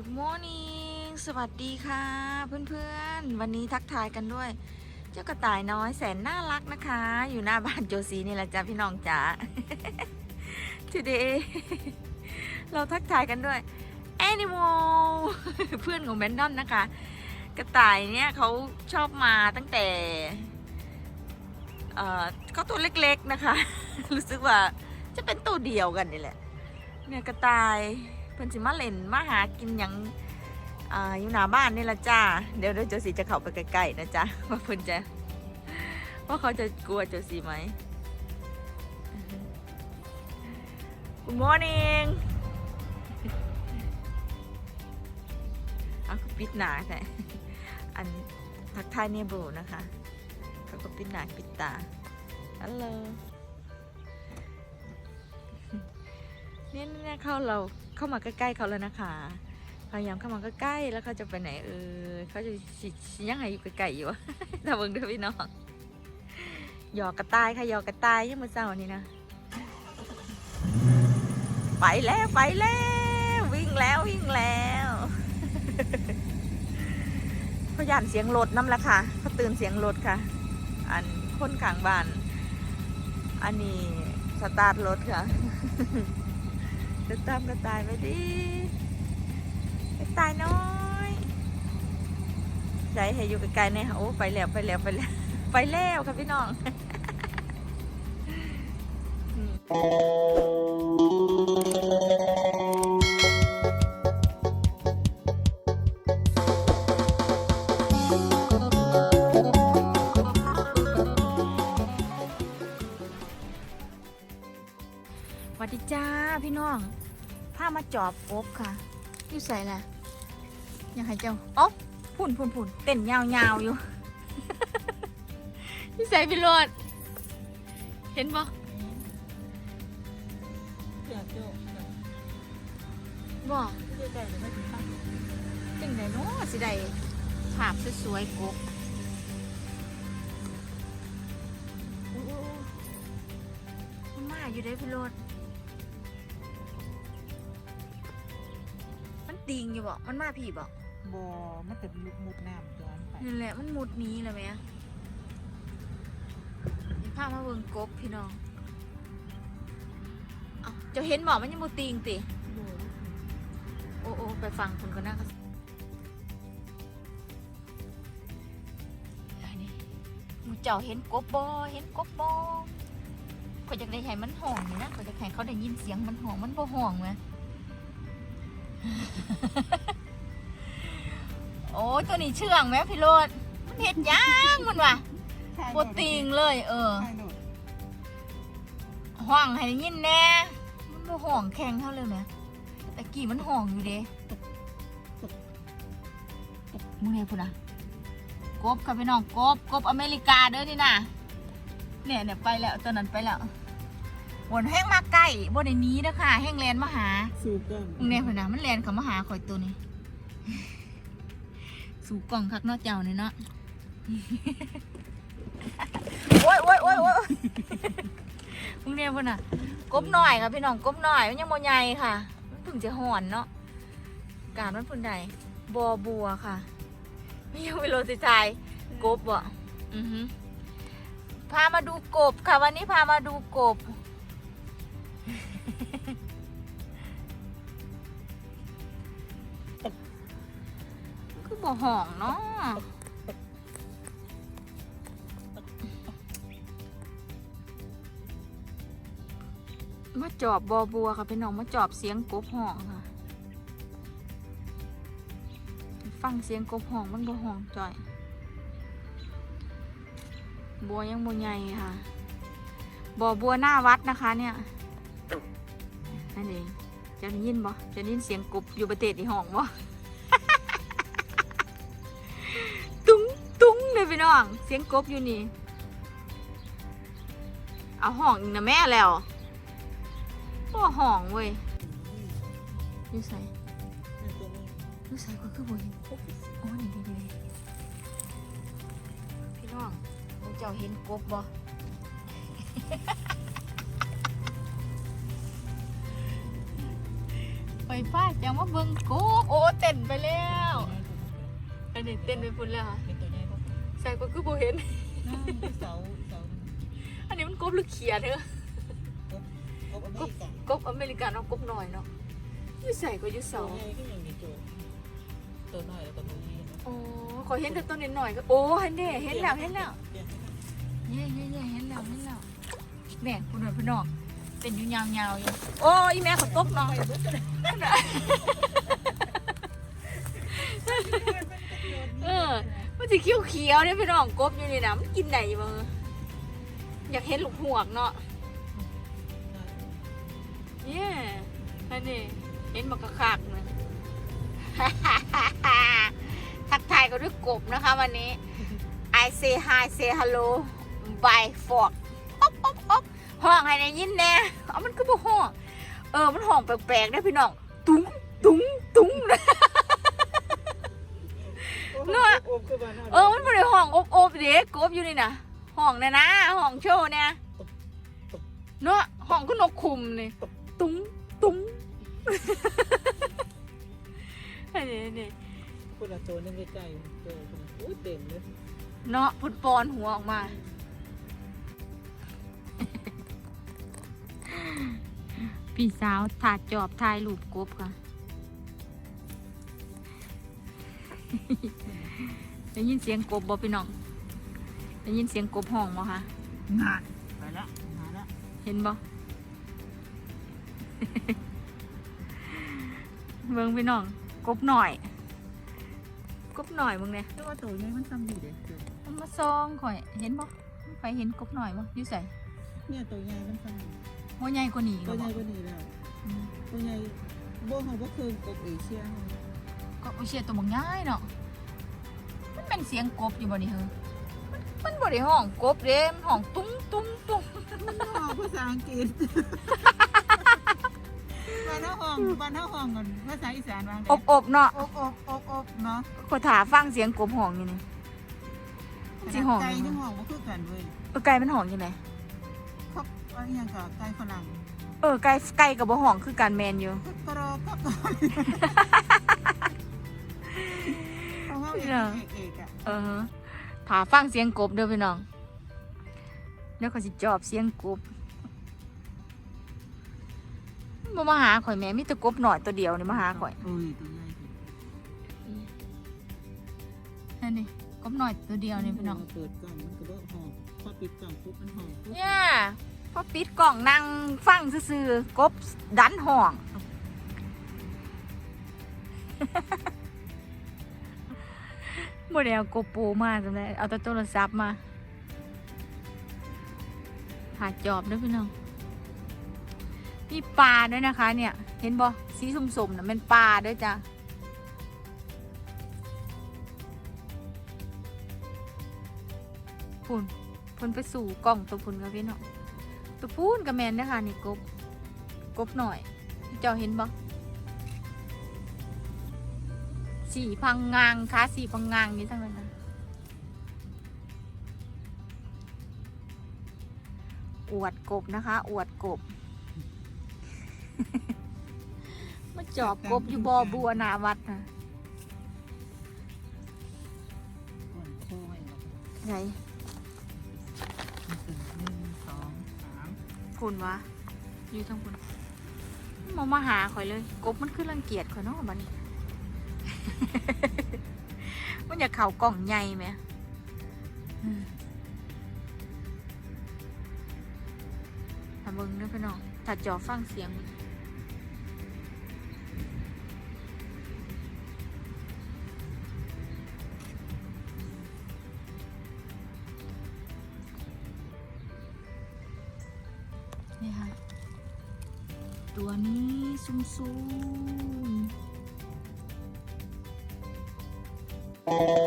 Good morning สวัสดีค่ะ เพื่อนๆ วันนี้ทักทายกันด้วย เจ้ากระต่ายน้อยแสนน่ารักนะคะ อยู่หน้าบ้านโจซีนี่แหละจ้าพี่น้องจ๋า today เราทักทายกันด้วย animal เพื่อนของแบนดอนนะคะ กระต่ายเนี่ยเขาชอบมาตั้งแต่เอ่อเขาตัวเล็กๆนะคะ รู้สึกว่าจะเป็นตัวเดียวกันนี่แหละ เนี่ยกระต่าย เพิ่นสิมาเล่นมาหากินหยังอ่าอยู่หน้าบ้านนี่ละจ้า เดี๋ยวเดี๋ยวเจสีจะเข้าไปใกล้ๆนะจ๊ะว่าเพิ่นจะว่าเขาจะกลัวเจสีไหม Good morning เอาคือปิดหนาแต่อันทักทายเนบิลนะคะเขาก็ปิดหนาปิดตา ฮัลโหล นี่ยเนี่ยเข้าเราเข้ามาใกล้ๆเขาแล้วนะคะ พยายามเข้ามาใกล้ๆแล้วเขาจะไปไหนเออเขาจะชิยังไงอยู่ใกล้ๆอยู่ถ้าเบิ่งเด้วยพี่น้องหยอกกระต่ายค่ะหยอกกระต่ายยังมาเศร้านี้นะไปแล้วไปแล้ววิ่งแล้ววิ่งแล้วเขายานเสียงรถน้ำละค่ะเขาตื่นเสียงรถค่ะ อันคนข้างบ้าน อันนี้สตาร์ทรถค่ะ จะตามกระต่ายไปดิกระต่ายน้อยใจให้อยู่ไกลๆเนี่ยค่โอ้ไปแล้วไปแล้วไปแล้วไปแล้วค่ะพี่น้อง ดีจ้าพี่น้องพามาจอบกบค่ะอยู่ใส่แหละอยากให้เจ้าอ๋อพุ่นพุ่นพุ่นเต้นยาวๆอยู่อยู่ใส่พี่โรดเห็นปะเดี๋ยวเดี๋ยวบ่เดี๋ยวใจเดี๋ยวไม่ถึงตั้งจังไดเนาะสิได้ภาพสวยๆกบโอ้ๆมันมาอยู่ได้พี่โรด ติงอยู่บ่มันมาพี่บ่บอมันแต่มุดมุดน้ำย้อนไปนั่นแหละมันมุดหนี้เลยไหมอะนี่พามาเบิ่งกบพี่น้องเอ้าเจะเห็นบอกมันยังมุติงติ โบโอ้โอ้ไปฟังคุณก็น่าก็อันนี้หมูเจ้าเห็นกบบอเห็นกบบอก็อยากได้ให้มันห่องนี่นะก็อยากให้เขาได้ยินเสียงมันห่องมันบ่ห่องไหม โอ้ยตัวนี้เชื่องไหมพี่โรดมันเห็ดหยังมันวะบติงเลย เออใช่โดดห้องให้ได้ยินแน่มันบ่ห่องแข็งเท่าเลยไหมแต่กี่มันห่องอยู่เด้มึงเนี่ยพุ่นนะกบค่ะพี่น้องกบกบอเมริกาเด้อนี่นะเนี่ยเนี่ยไปแล้วตัวนั้นไปแล้ว วนแห้งมาใกล้บนในนี้นะคะแห้งแลนมาหาสูบกันมึงเนี่ยพุ่นนะมันแลนเขามาหาข่อยตัวนี้ สู่กล่องคักเนอกเจ้าเนี่ยเนาะโอ้ยโอ้ยโอ้ยโอ้ยมึงเนี่ยพุ่นน่ะกบหน่อยค่ะพี่น้องกบหน่อยมันยังโมใหญ่ค่ะ มันเพิ่งจะห่อนเนาะการมันพุ่นใดบอบัวค่ะไม่ยังไม่รู้สิทายกบอะอือฮึพามาดูกบค่ะ วันนี้พามาดูกบ คือบ่ห่องเนาะมาจอบบอบัวค่ะพี่น้องมาจอบเสียงกบห่องค่ะ ฟังเสียงกบห่องมันบ่ห่องจ่อย บัวยังบัวใหญ่ค่ะบ่อบัวหน้าวัดนะคะเนี่ยนั่นเองจะได้ยินบ่จะได้ยินเสียงกบอยู่ประเทศอีห้องบ่ พี่น้อง เสียงกบอยู่นี่ เอาห้องอีกนะแม่แล้วบ่ห้องเว้ยอยู่ใส่อยู่ใส่ก็คือบ่เห็นโอ้นี่ดีๆพี่น้องพวกเจ้าเห็นกบบ่ไฟฟ้าจังว่าเบิ่งกบโอ้เต้นไปแล้ว อันนี้เต้นไปพุ่นแล้วค่ะ เป็นตัวใหญ่ปะใส่ก็คือบ่เห็นนั่นคือเสาเสาอันนี้มันกบหรือเขียดเถอะกบอเมริกันกบอเมริกันเนาะกบหน่อยเนาะอยู่ใส่ก็อยู่เสาเสาใหญ่ก็ยังมีโจตัวน้อยแล้วก็ตัวนี้นะโอ้ขอเห็นแต่ต้นนิดหน่อยก็โอ้เห็นเด้เห็นแล้วเห็นแล้วเปลี่ยนให้มันเย่เย่เย่เห็นแล้วเห็นแล้วแม่คุณหน่อยพี่น้องเป็นอยู่ยาวๆอยู่โอ้ยแม่เขาตบเนาะไปเบิดเลย เออ มันจะเขียวเขียวเนี่ยพี่น้องกบอยู่นี่นะมันกินได้บ่อยากเห็นลูกหวกเนาะเนี่ยอันนี้เห็นบักคักนะทักทายกันด้วยกบนะคะวันนี้ I say hi say hello by fork อ๊อบอ๊อบอ๊อบห้องให้ได้ยินแน่เอามันก็บ่ห้อง เออ มันห้องแปลกๆนะพี่น้อง ตุ้งตุ้งตุ้งนะ โอ้มคือบ้านเราเออมันไม่ได้ห้องอบอบเด็กกบอยู่นี่นะห้องเนี่ยนะห้องโชว์เนี่ยเนาะห้องก็นกคุมนี่ตุ้งตุ้งอันนี้นี่คนละตัวนึงใกล้ๆตัวคนละอุ้ยเต็มเลยเนาะพุดปอนหัวออกมาพี่สาวถาดจอบถ่ายรูปกบค่ะ ได้ยินเสียงกบบ่พี่น้องได้ยินเสียงกบห้องบ่คะงานไปละงานละเห็นบ่เบิ่งพี่น้อง กบหน่อย กบหน่อยมึงเนี่ยแต่ว่าตัวนี้มันซ้ำอยู่เด็กมันมาซองข่อย เห็นบ่ใครเห็นกบหน่อยบ่อยู่ใส่เนี่ยตัวใหญ่มันซ้ำอยู่หัวใหญ่กว่านี้ตัก็วใหบ่ญ่กว่านี้แล้วอืมตัวใหญ่โบ้เขาก็คือกบเอเชีย ก็โอเชียตัวบักง่ายเนาะ มันเป็นเสียงกบอยู่บ่นี่เฮอมันมันบ่ได้ห้องกบเด้มันห้องตุ้งตุ้งตุ้งมันห้องภาษาอังกฤษบ้านเฮาห้องบ้านเฮาห้องกันภาษาอีสานว่าไงอบอบเนาะ อบอบอบอบเนาะก็ถาฟังเสียงกบห้องอยู่นี่สิห้องไก่ที่ห้องบ่คือกันเว้ยเออไก่มันห้องอยู่ไหนครบว่าอหยังก็ไก่ฝรั่งเออไก่ไก่กับบ่ห้องคือการแมนอยู่กรอกกรอกของ เฮาเอกเอกเอกอะเออถาฟังเสียงกบเด้อพี่น้องเดี๋ยวเขาสิจอบเสียงกบบ่มาหาข่อยแม่มีแต่กบหน่อยตัวเดียวนี่มาหาข่อยอุ้ยตัวใหญ่นั่นนี่กบหน่อยตัวเดียวนี่พี่น้องเปิดกล่องมันก็บ่ห้องพอปิดกล่องปุ๊บมันห้องปุ๊บเนี่ยพอปิดกล่องนั่งฟังซื่อๆกบดันห้อง บ่ได้เอาโกโปรมาจำได้เอาแต่โทรศัพท์มาหาจอบด้วยพี่น้องมีปลาด้วยนะคะ เนี่ย เห็นบ่สีส้มๆนะเป็นปลาด้วยจ้ะพุ่นพุ่นไปสู่กล่องตัวพุ่นกับพี่น้องตัวพุ่นกับแมนนะคะนี่กบกบหน่อยเจ้าเห็นบ่ สีพังงางค่ะสีพังงางนี่ทั้งนั้นนะอวดกบนะคะ อวดกบ มาจอบกบอยู่บอบัวหนาวัดนะก่อนโค้ยหรอกไงมันเป็นหนึ่งสองสามคุณวะอยู่ทั้งคุณมามาหาข่อยเลย กบมันคือรังเกียจข่อยเนาะบัดนี้ มันอยากเข่ากล่องใหญ่ไหมอืมถ้าเบิ่งด้อพี่น้องถ้าจอฟังเสียงนี่ค่ะ ตัวนี้สูงสูง Thank you.